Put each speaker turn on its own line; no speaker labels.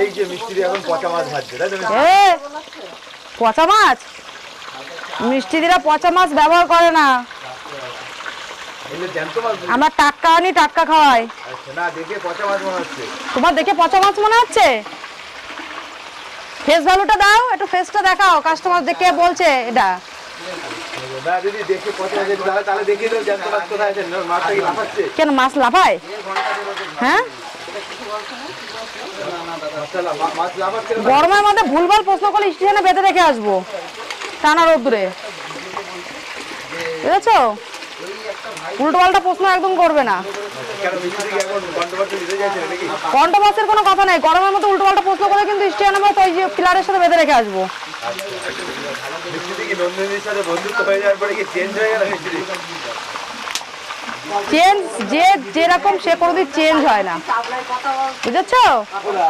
এই যে মিস্ত্রি এখন পচা মাছ ভাজছে তাই?
এ পচা মাছ? মিষ্টি দিরা পচা মাছ ব্যবহার করে না। আমরা টাটকা আনি টাটকা খাওয়াই।
আচ্ছা না দেখে পচা মাছ হচ্ছে।
তোমার দেখে পচা মাছ মনে হচ্ছে? ফেস ভ্যালুটা দাও একটু ফেসটা দেখাও কাস্টমার দেখে বলছে এটা। কেন মাছ লাফায়? হ্যাঁ? গরমের মধ্যে ভুলভাল প্রশ্ন করলে স্টেশনে বেঁধে রেখে আসব। টানা রোদ্দুরে। বুঝেছ? উল্টো পাল্টা প্রশ্ন একদম করবে না। কন্ট্রোভার্সের কোনো কথা নেই। গরমের মধ্যে উল্টো পাল্টা প্রশ্ন করে কিন্তু স্টেশনে আমরা ওই যে পিলারের সাথে বেঁধে রেখে আসব।
সাথে বন্ধুত্ব হয়ে যাওয়ার পরে কি চেঞ্জ হয়ে গেল
চেঞ্জ যে যেরকম সে কোনোদিন চেঞ্জ হয় না। বুঝেছ?